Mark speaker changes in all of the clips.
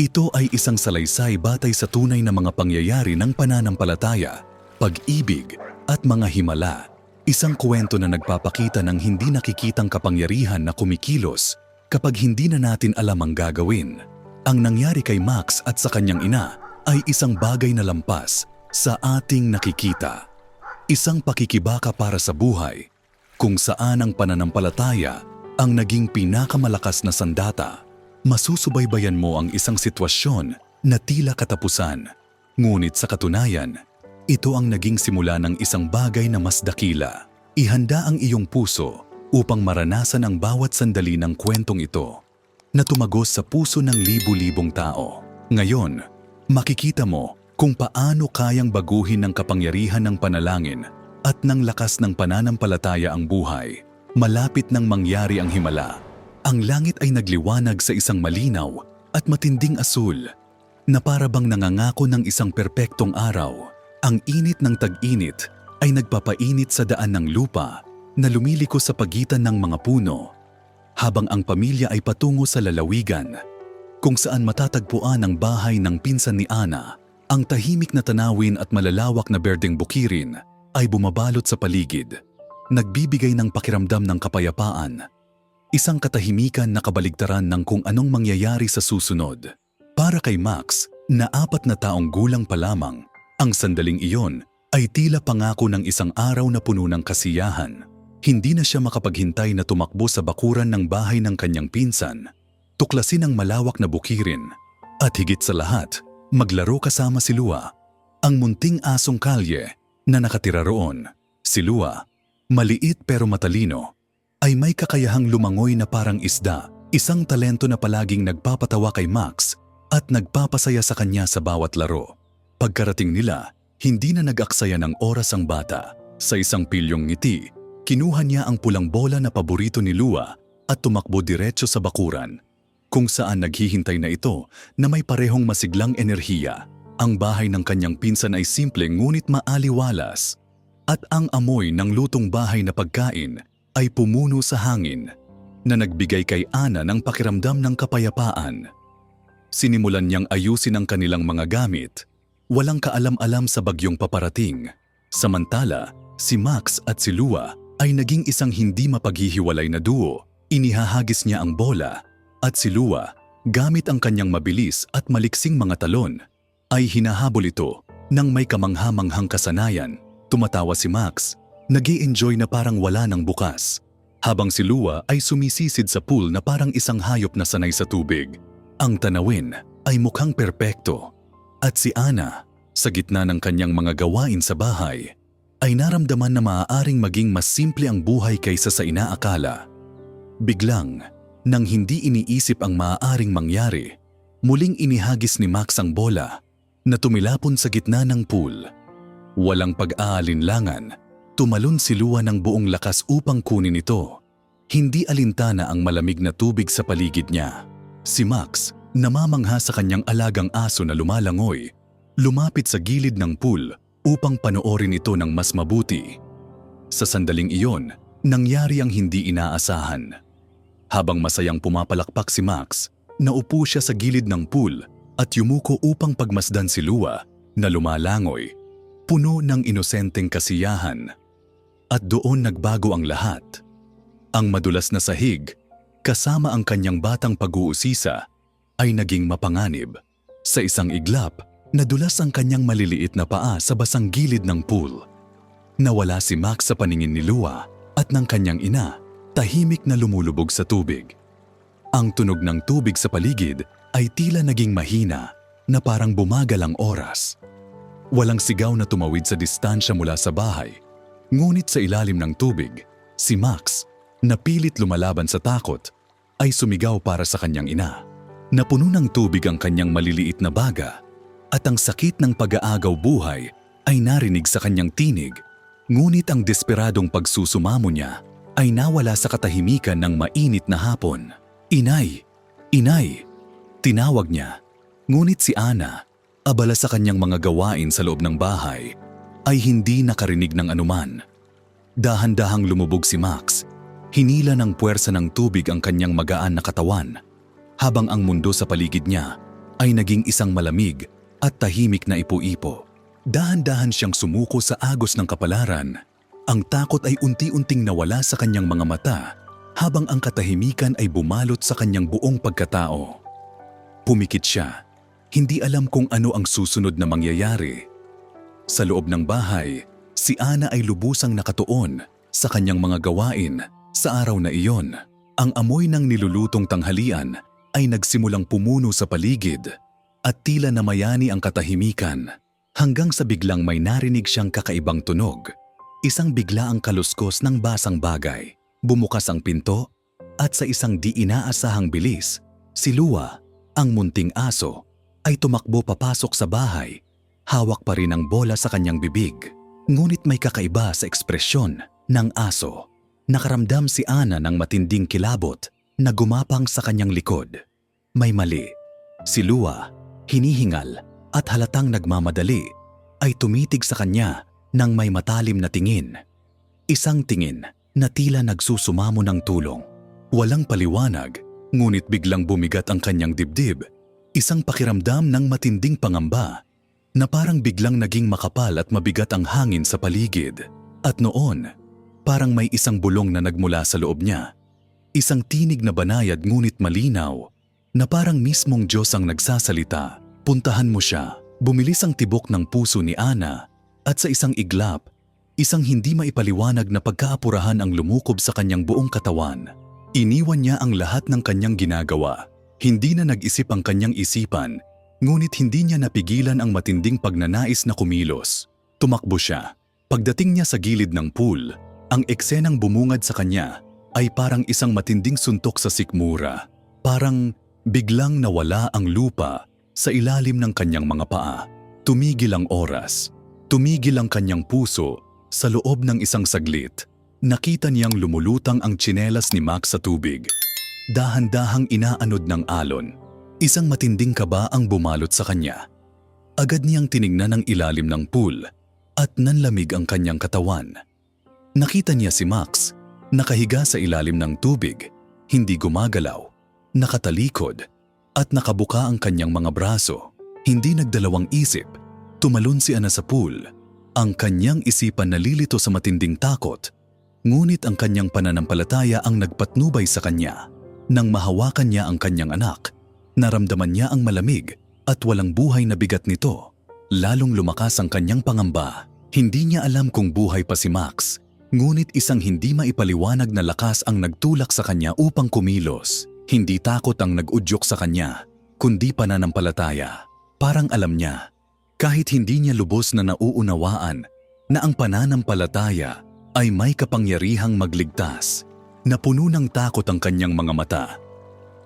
Speaker 1: Ito ay isang salaysay batay sa tunay na mga pangyayari ng pananampalataya, pag-ibig at mga himala. Isang kwento na nagpapakita ng hindi nakikitang kapangyarihan na kumikilos kapag hindi na natin alam ang gagawin. Ang nangyari kay Max at sa kanyang ina ay isang bagay na lampas sa ating nakikita. Isang pakikibaka para sa buhay kung saan ang pananampalataya ang naging pinakamalakas na sandata. Masusubaybayan mo ang isang sitwasyon na tila katapusan. Ngunit sa katunayan, ito ang naging simula ng isang bagay na mas dakila. Ihanda ang iyong puso upang maranasan ang bawat sandali ng kwentong ito na tumagos sa puso ng libu-libong tao. Ngayon, makikita mo kung paano kayang baguhin ng kapangyarihan ng panalangin at ng lakas ng pananampalataya ang buhay. Malapit nang mangyari ang himala. Ang langit ay nagliwanag sa isang malinaw at matinding asul na para bang nangangako ng isang perpektong araw. Ang init ng tag-init ay nagpapainit sa daan ng lupa na lumiliko sa pagitan ng mga puno habang ang pamilya ay patungo sa lalawigan kung saan matatagpuan ang bahay ng pinsan ni Ana. Ang tahimik na tanawin at malalawak na berdeng bukirin ay bumabalot sa paligid, nagbibigay ng pakiramdam ng kapayapaan. Isang katahimikan na kabaligtaran ng kung anong mangyayari sa susunod. Para kay Max, na apat na taong gulang pa lamang, ang sandaling iyon ay tila pangako ng isang araw na puno ng kasiyahan. Hindi na siya makapaghintay na tumakbo sa bakuran ng bahay ng kanyang pinsan, tuklasin ang malawak na bukirin, at higit sa lahat, maglaro kasama si Lua, ang munting asong kalye na nakatira roon. Si Lua, maliit pero matalino, ay may kakayahang lumangoy na parang isda, isang talento na palaging nagpapatawa kay Max at nagpapasaya sa kanya sa bawat laro. Pagkarating nila, hindi na nag-aksaya ng oras ang bata. Sa isang pilyong ngiti, kinuha niya ang pulang bola na paborito ni Lua at tumakbo diretso sa bakuran, kung saan naghihintay na ito na may parehong masiglang enerhiya. Ang bahay ng kanyang pinsan ay simple ngunit maaliwalas at ang amoy ng lutong bahay na pagkain ay pumuno sa hangin na nagbigay kay Ana ng pakiramdam ng kapayapaan. Sinimulan niyang ayusin ang kanilang mga gamit, walang kaalam-alam sa bagyong paparating. Samantala, si Max at si Lua ay naging isang hindi mapaghihiwalay na duo. Inihahagis niya ang bola at si Lua, gamit ang kanyang mabilis at maliksing mga talon, ay hinahabol ito ng may kamanghamanghang kasanayan. Tumatawa si Max nag enjoy na parang wala ng bukas, habang si Lua ay sumisisid sa pool na parang isang hayop na sanay sa tubig. Ang tanawin ay mukhang perpekto, at si Ana, sa gitna ng kanyang mga gawain sa bahay, ay naramdaman na maaaring maging mas simple ang buhay kaysa sa inaakala. Biglang, nang hindi iniisip ang maaaring mangyari, muling inihagis ni Max ang bola na tumilapon sa gitna ng pool. Walang pag-aalinlangan, Tumalon si Lua ng buong lakas upang kunin ito. Hindi alintana ang malamig na tubig sa paligid niya. Si Max, namamangha sa kanyang alagang aso na lumalangoy, lumapit sa gilid ng pool upang panoorin ito ng mas mabuti. Sa sandaling iyon, nangyari ang hindi inaasahan. Habang masayang pumapalakpak si Max, naupo siya sa gilid ng pool at yumuko upang pagmasdan si Lua na lumalangoy, puno ng inosenteng kasiyahan. At doon nagbago ang lahat. Ang madulas na sahig, kasama ang kanyang batang pag-uusisa, ay naging mapanganib. Sa isang iglap, nadulas ang kanyang maliliit na paa sa basang gilid ng pool. Nawala si Max sa paningin ni Lua at ng kanyang ina, tahimik na lumulubog sa tubig. Ang tunog ng tubig sa paligid ay tila naging mahina na parang bumagal ang oras. Walang sigaw na tumawid sa distansya mula sa bahay Ngunit sa ilalim ng tubig, si Max, na pilit lumalaban sa takot, ay sumigaw para sa kanyang ina. Napuno ng tubig ang kanyang maliliit na baga at ang sakit ng pag-aagaw buhay ay narinig sa kanyang tinig. Ngunit ang desperadong pagsusumamo niya ay nawala sa katahimikan ng mainit na hapon. Inay! Inay! Tinawag niya. Ngunit si Ana, abala sa kanyang mga gawain sa loob ng bahay, ay hindi nakarinig ng anuman. Dahan-dahang lumubog si Max. Hinila ng puwersa ng tubig ang kanyang magaan na katawan, habang ang mundo sa paligid niya ay naging isang malamig at tahimik na ipo-ipo. Dahan-dahan siyang sumuko sa agos ng kapalaran. Ang takot ay unti-unting nawala sa kanyang mga mata habang ang katahimikan ay bumalot sa kanyang buong pagkatao. Pumikit siya. Hindi alam kung ano ang susunod na mangyayari. Sa loob ng bahay, si Ana ay lubusang nakatuon sa kanyang mga gawain sa araw na iyon. Ang amoy ng nilulutong tanghalian ay nagsimulang pumuno sa paligid at tila namayani ang katahimikan hanggang sa biglang may narinig siyang kakaibang tunog. Isang bigla ang kaluskos ng basang bagay. Bumukas ang pinto at sa isang di inaasahang bilis, si Lua, ang munting aso, ay tumakbo papasok sa bahay. Hawak pa rin ang bola sa kanyang bibig. Ngunit may kakaiba sa ekspresyon ng aso. Nakaramdam si Ana ng matinding kilabot na gumapang sa kanyang likod. May mali. Si Lua, hinihingal at halatang nagmamadali, ay tumitig sa kanya ng may matalim na tingin. Isang tingin na tila nagsusumamo ng tulong. Walang paliwanag, ngunit biglang bumigat ang kanyang dibdib. Isang pakiramdam ng matinding pangamba na parang biglang naging makapal at mabigat ang hangin sa paligid. At noon, parang may isang bulong na nagmula sa loob niya. Isang tinig na banayad ngunit malinaw na parang mismong Diyos ang nagsasalita. Puntahan mo siya. Bumilis ang tibok ng puso ni Ana at sa isang iglap, isang hindi maipaliwanag na pagkaapurahan ang lumukob sa kanyang buong katawan. Iniwan niya ang lahat ng kanyang ginagawa. Hindi na nag-isip ang kanyang isipan, ngunit hindi niya napigilan ang matinding pagnanais na kumilos. Tumakbo siya. Pagdating niya sa gilid ng pool, ang eksenang bumungad sa kanya ay parang isang matinding suntok sa sikmura. Parang biglang nawala ang lupa sa ilalim ng kanyang mga paa. Tumigil ang oras. Tumigil ang kanyang puso sa loob ng isang saglit. Nakita niyang lumulutang ang tsinelas ni Max sa tubig. Dahan-dahang inaanod ng alon. Isang matinding kaba ang bumalot sa kanya. Agad niyang tiningnan ang ilalim ng pool at nanlamig ang kanyang katawan. Nakita niya si Max, nakahiga sa ilalim ng tubig, hindi gumagalaw, nakatalikod, at nakabuka ang kanyang mga braso. Hindi nagdalawang isip, tumalon si Ana sa pool. Ang kanyang isipan nalilito sa matinding takot, ngunit ang kanyang pananampalataya ang nagpatnubay sa kanya. Nang mahawakan niya ang kanyang anak, naramdaman niya ang malamig at walang buhay na bigat nito. Lalong lumakas ang kanyang pangamba. Hindi niya alam kung buhay pa si Max, ngunit isang hindi maipaliwanag na lakas ang nagtulak sa kanya upang kumilos. Hindi takot ang nag-udyok sa kanya, kundi pananampalataya. Parang alam niya, kahit hindi niya lubos na nauunawaan na ang pananampalataya ay may kapangyarihang magligtas, na puno ng takot ang kanyang mga mata.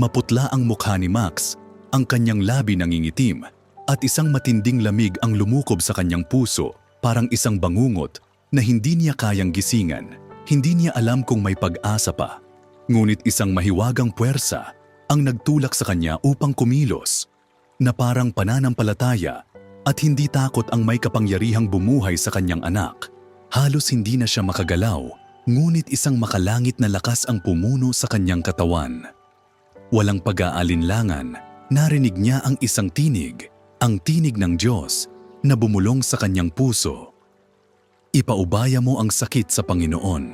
Speaker 1: Maputla ang mukha ni Max, ang kanyang labi nangingitim, at isang matinding lamig ang lumukob sa kanyang puso parang isang bangungot na hindi niya kayang gisingan. Hindi niya alam kung may pag-asa pa. Ngunit isang mahiwagang puwersa ang nagtulak sa kanya upang kumilos, na parang pananampalataya at hindi takot ang may kapangyarihang bumuhay sa kanyang anak. Halos hindi na siya makagalaw, ngunit isang makalangit na lakas ang pumuno sa kanyang katawan. Walang pag-aalinlangan, narinig niya ang isang tinig, ang tinig ng Diyos na bumulong sa kanyang puso. Ipaubaya mo ang sakit sa Panginoon.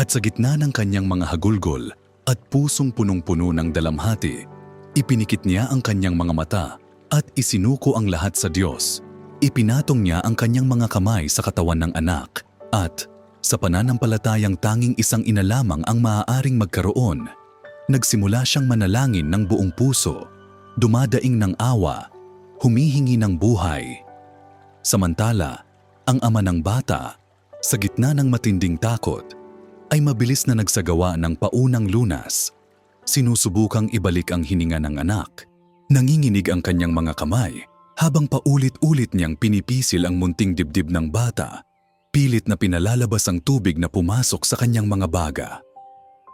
Speaker 1: At sa gitna ng kanyang mga hagulgol at pusong punong-puno ng dalamhati, ipinikit niya ang kanyang mga mata at isinuko ang lahat sa Diyos. Ipinatong niya ang kanyang mga kamay sa katawan ng anak at sa pananampalatayang tanging isang ina lamang ang maaaring magkaroon, nagsimula siyang manalangin ng buong puso, dumadaing ng awa, humihingi ng buhay. Samantala, ang ama ng bata, sa gitna ng matinding takot, ay mabilis na nagsagawa ng paunang lunas. Sinusubukang ibalik ang hininga ng anak. Nanginginig ang kanyang mga kamay habang paulit-ulit niyang pinipisil ang munting dibdib ng bata. Pilit na pinalalabas ang tubig na pumasok sa kanyang mga baga.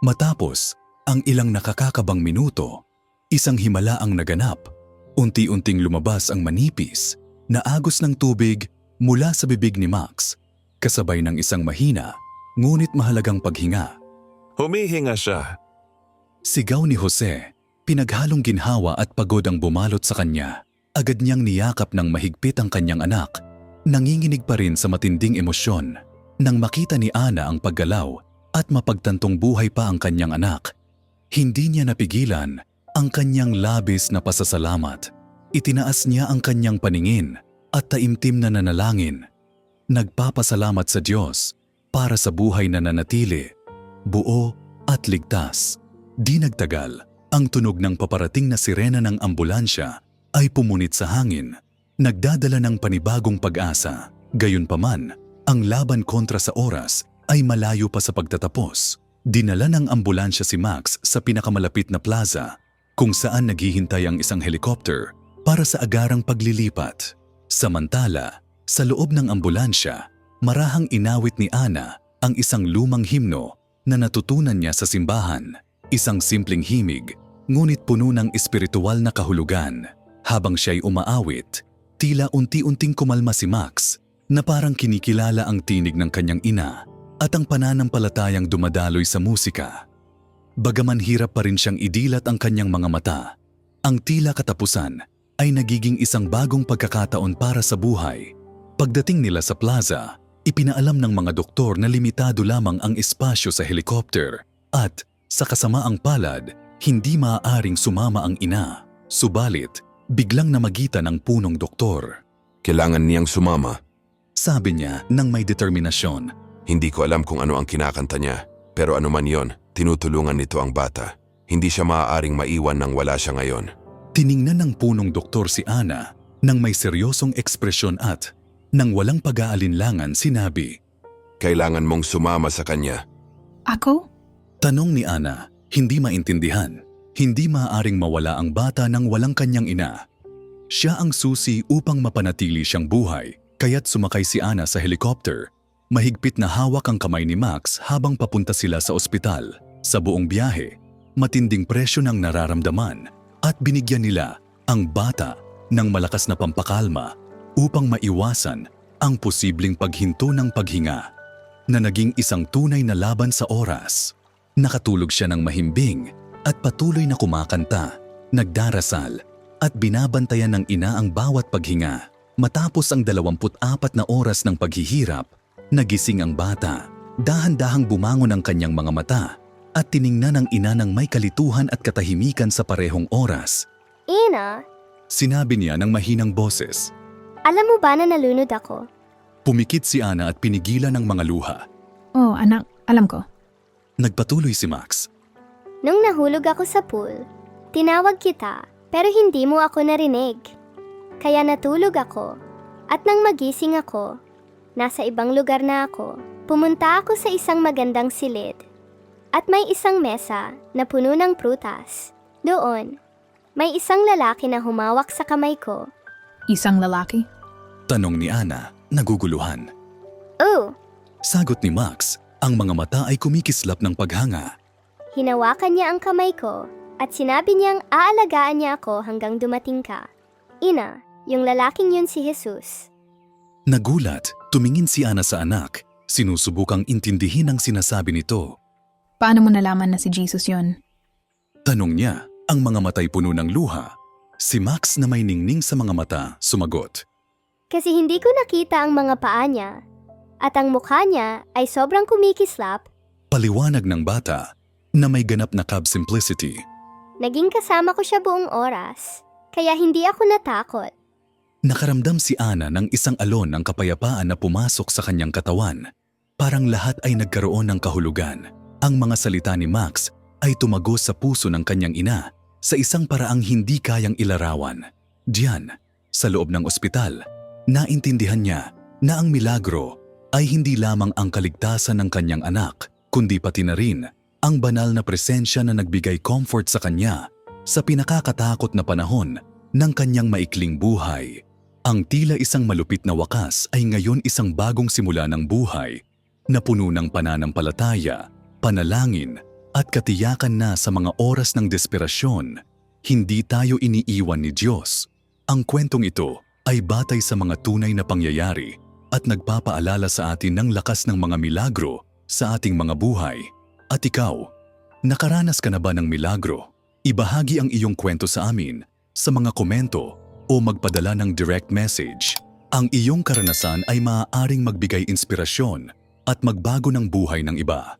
Speaker 1: Matapos, ang ilang nakakakabang minuto, isang himala ang naganap. Unti-unting lumabas ang manipis na agos ng tubig mula sa bibig ni Max, kasabay ng isang mahina ngunit mahalagang paghinga.
Speaker 2: Humihinga siya.
Speaker 1: Sigaw ni Jose, Pinaghalong ginhawa at pagod ang bumalot sa kanya. Agad niyang niyakap ng mahigpit ang kanyang anak. Nanginginig pa rin sa matinding emosyon. Nang makita ni Ana ang paggalaw at mapagtantong buhay pa ang kanyang anak, hindi niya napigilan ang kanyang labis na pasasalamat. Itinaas niya ang kanyang paningin at taimtim na nanalangin. Nagpapasalamat sa Diyos para sa buhay na nanatili, buo at ligtas. Di nagtagal, ang tunog ng paparating na sirena ng ambulansya ay pumunit sa hangin, nagdadala ng panibagong pag-asa. Gayunpaman, ang laban kontra sa oras ay malayo pa sa pagtatapos. Dinala ng ambulansya si Max sa pinakamalapit na plaza kung saan naghihintay ang isang helicopter para sa agarang paglilipat. Samantala, sa loob ng ambulansya, marahang inawit ni Ana ang isang lumang himno na natutunan niya sa simbahan. Isang simpleng himig, ngunit puno ng espiritual na kahulugan. Habang siya'y umaawit, tila unti-unting kumalma si Max na parang kinikilala ang tinig ng kanyang ina at ang pananampalatayang dumadaloy sa musika. Bagaman hirap pa rin siyang idilat ang kanyang mga mata, ang tila katapusan ay nagiging isang bagong pagkakataon para sa buhay. Pagdating nila sa plaza, ipinaalam ng mga doktor na limitado lamang ang espasyo sa helicopter at sa kasamaang palad, hindi maaaring sumama ang ina. Subalit, biglang namagitan ang punong doktor.
Speaker 2: Kailangan niyang sumama.
Speaker 1: Sabi niya nang may determinasyon.
Speaker 2: Hindi ko alam kung ano ang kinakanta niya. Pero ano man yon, tinutulungan nito ang bata. Hindi siya maaaring maiwan nang wala siya ngayon.
Speaker 1: Tiningnan ng punong doktor si Ana nang may seryosong ekspresyon at nang walang pag-aalinlangan sinabi.
Speaker 2: Kailangan mong sumama sa kanya.
Speaker 3: Ako?
Speaker 1: Tanong ni Ana, hindi maintindihan. Hindi maaaring mawala ang bata nang walang kanyang ina. Siya ang susi upang mapanatili siyang buhay, kaya't sumakay si Ana sa helicopter. Mahigpit na hawak ang kamay ni Max habang papunta sila sa ospital. Sa buong biyahe, matinding presyo ng nararamdaman at binigyan nila ang bata ng malakas na pampakalma upang maiwasan ang posibleng paghinto ng paghinga na naging isang tunay na laban sa oras. Nakatulog siya ng mahimbing at patuloy na kumakanta, nagdarasal at binabantayan ng ina ang bawat paghinga. Matapos ang 24 na oras ng paghihirap, nagising ang bata. Dahan-dahang bumangon ang kanyang mga mata at tiningnan ng ina ng may kalituhan at katahimikan sa parehong oras.
Speaker 4: Ina,
Speaker 1: Sinabi niya ng mahinang boses.
Speaker 4: alam mo ba na nalunod ako?
Speaker 1: Pumikit si Ana at pinigilan ng mga luha.
Speaker 3: Oh, anak, alam ko.
Speaker 1: Nagpatuloy si Max.
Speaker 4: Nung nahulog ako sa pool, tinawag kita pero hindi mo ako narinig. Kaya natulog ako at nang magising ako, nasa ibang lugar na ako, pumunta ako sa isang magandang silid at may isang mesa na puno ng prutas. Doon, may isang lalaki na humawak sa kamay ko.
Speaker 3: Isang lalaki?
Speaker 1: Tanong ni Ana, naguguluhan.
Speaker 4: Oh,
Speaker 1: Sagot ni Max, ang mga mata ay kumikislap ng paghanga.
Speaker 4: Hinawakan niya ang kamay ko at sinabi niyang aalagaan niya ako hanggang dumating ka. Ina, yung lalaking yun si Jesus.
Speaker 1: Nagulat, tumingin si Ana sa anak. Sinusubukang intindihin ang sinasabi nito.
Speaker 3: Paano mo nalaman na si Jesus yon?
Speaker 1: Tanong niya, ang mga matay puno ng luha. Si Max na may ningning sa mga mata, sumagot.
Speaker 4: Kasi hindi ko nakita ang mga paa niya. At ang mukha niya ay sobrang kumikislap.
Speaker 1: Paliwanag ng bata na may ganap na cab simplicity.
Speaker 4: Naging kasama ko siya buong oras. Kaya hindi ako natakot.
Speaker 1: Nakaramdam si Ana ng isang alon ng kapayapaan na pumasok sa kanyang katawan. Parang lahat ay nagkaroon ng kahulugan. Ang mga salita ni Max ay tumagos sa puso ng kanyang ina sa isang paraang hindi kayang ilarawan. Diyan, sa loob ng ospital, naintindihan niya na ang milagro ay hindi lamang ang kaligtasan ng kanyang anak, kundi pati na rin ang banal na presensya na nagbigay comfort sa kanya sa pinakakatakot na panahon ng kanyang maikling buhay. Ang tila isang malupit na wakas ay ngayon isang bagong simula ng buhay na puno ng pananampalataya, panalangin at katiyakan na sa mga oras ng desperasyon. Hindi tayo iniiwan ni Diyos. Ang kwentong ito ay batay sa mga tunay na pangyayari at nagpapaalala sa atin ng lakas ng mga milagro sa ating mga buhay. At ikaw, nakaranas ka na ba ng milagro? Ibahagi ang iyong kwento sa amin sa mga komento o magpadala ng direct message. Ang iyong karanasan ay maaaring magbigay inspirasyon at magbago ng buhay ng iba.